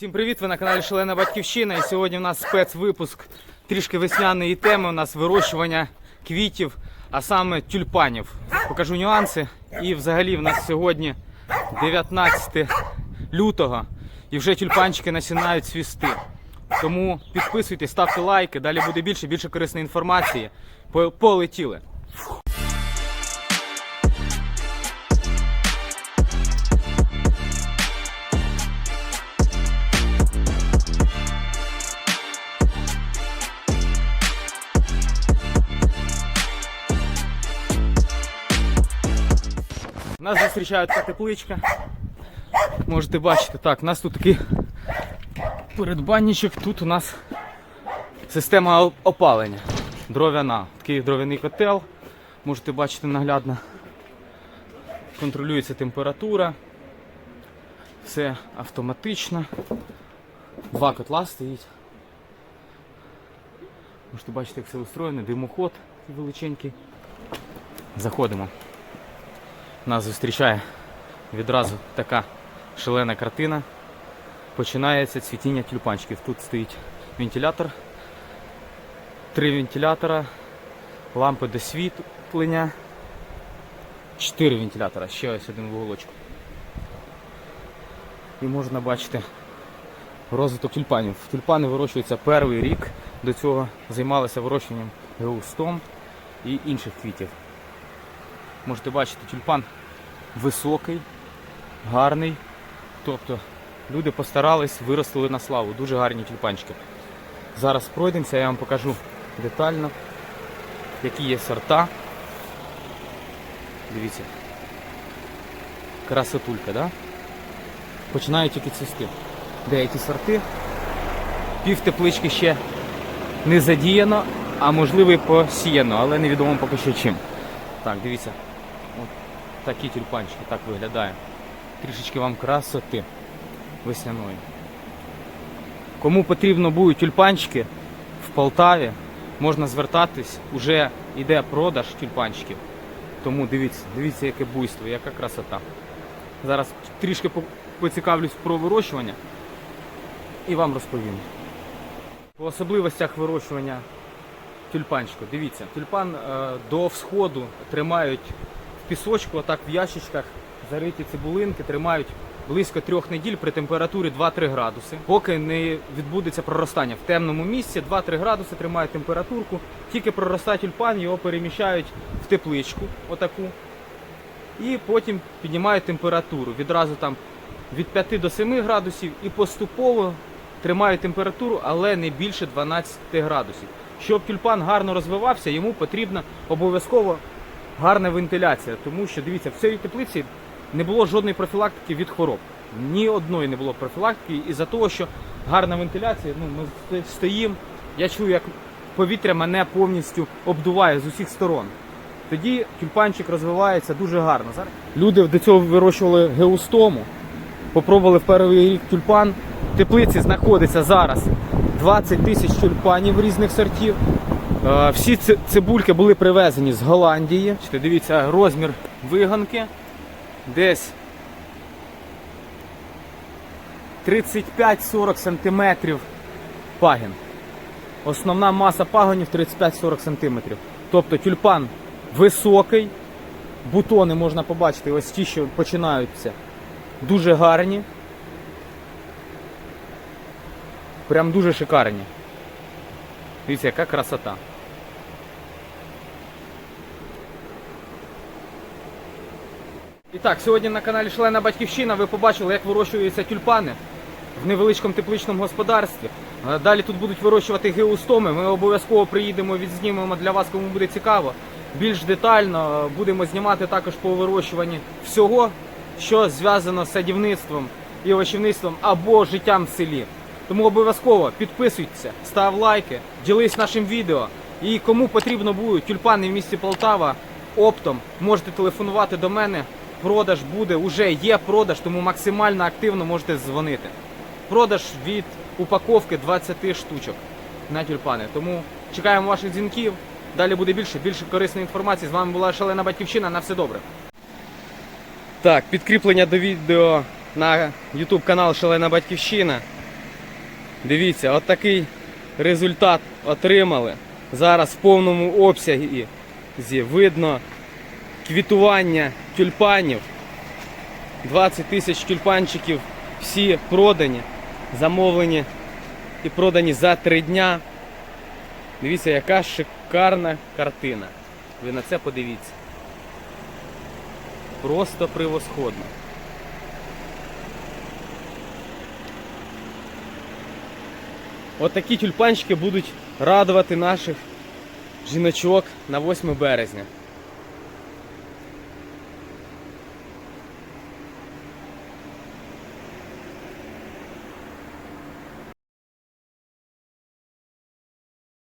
Всім привіт! Ви на каналі Шалена Батьківщина. І сьогодні у нас спецвипуск трішки весняної теми. У нас вирощування квітів, а саме тюльпанів. Покажу нюанси. І взагалі в нас сьогодні 19 лютого і вже тюльпанчики починають свісти. Тому підписуйтесь, ставте лайки. Далі буде більше, більше корисної інформації. Полетіли. Нас зустрічає така тепличка. Можете бачити, так, у нас тут такий передбанничок, тут у нас система опалення. Дров'яна. Такий дров'яний котел. Можете бачити наглядно. Контролюється температура. Все автоматично. Два котла стоїть. Можете бачити, як все устроєно, димоход величенький. Заходимо. Нас зустрічає відразу така шалена картина. Починається цвітіння тюльпанчиків. Тут стоїть вентилятор, три вентилятора, лампи досвітлення, чотири вентилятора, ще ось один вуголочок. І можна бачити розвиток тюльпанів. Тюльпани вирощуються перший рік. До цього займалися вирощуванням геустом і інших квітів. Можете бачити, тюльпан високий, гарний. Тобто люди постарались, виростили на славу. Дуже гарні тюльпанчики. Зараз пройдемося, я вам покажу детально, які є сорта. Дивіться. Красотулька, да? Починають тільки цвісти. Деякі сорти. Пів теплички ще не задіяно, а можливо і посіяно, але невідомо поки що чим. Так, дивіться. Такі тюльпанчики, так виглядає. Трішечки вам красоти весняної. Кому потрібно будуть тюльпанчики в Полтаві, можна звертатись, уже йде продаж тюльпанчиків. Тому дивіться, дивіться, яке буйство, яка красота. Зараз трішки поцікавлюсь про вирощування і вам розповім. По особливостях вирощування тюльпанчику. Дивіться, тюльпан е, до всходу тримають пісочку, отак в ящичках, зариті цибулинки, тримають близько трьох неділь при температурі 2-3 градуси. Поки не відбудеться проростання в темному місці, 2-3 градуси тримають температурку. Тільки проростає тюльпан, його переміщають в тепличку, отаку. І потім піднімають температуру. Відразу там від 5 до 7 градусів і поступово тримають температуру, але не більше 12 градусів. Щоб тюльпан гарно розвивався, йому потрібна обов'язково гарна вентиляція. Тому що дивіться, в цій теплиці не було жодної профілактики від хвороб. Ні одної не було профілактики, із-за того, що гарна вентиляція, ну ми стоїмо, я чую, як повітря мене повністю обдуває з усіх сторон. Тоді тюльпанчик розвивається дуже гарно. Зараз люди до цього вирощували геустому. Попробували в перший рік тюльпан. В теплиці знаходиться зараз 20 тисяч тюльпанів різних сортів. Е, Всі ці цибульки були привезені з Голландії. Дивіться, розмір виганки. Десь 35-40 см пагін. Основна маса пагонів 35-40 см. Тобто тюльпан високий, бутони можна побачити, ось ті, що починаються, дуже гарні. Прям дуже шикарні. Дивіться, яка красота. І так, сьогодні на каналі Шалена Батьківщина ви побачили, як вирощуються тюльпани в невеличкому тепличному господарстві. Е, Далі тут будуть вирощувати геустоми. Ми обов'язково приїдемо, відзнімемо для вас, кому буде цікаво. Більш детально е, будемо знімати також по вирощуванні всього, що зв'язано з садівництвом і овочівництвом або життям в селі. Тому обов'язково підписуйтеся, став лайки, ділись нашим відео. І кому потрібно будуть тюльпани в місті Полтава оптом, можете телефонувати до мене. Продаж буде, уже є продаж, тому максимально активно можете дзвонити. Продаж від упаковки 20 штучок на тюльпани. Тому чекаємо ваших дзвінків. Далі буде більше, більше корисної інформації. З вами була Шалена Батьківщина. На все добре. Так, підкріплення до відео на YouTube канал Шалена Батьківщина. Дивіться, от такий результат отримали. Зараз в повному обсязі видно квітування тюльпанів. 20 тисяч тюльпанчиків всі продані, замовлені і продані за три дня. Дивіться, яка шикарна картина. Ви на це подивіться. Просто превосходно. От такі тюльпанчики будуть радувати наших жіночок на 8 березня.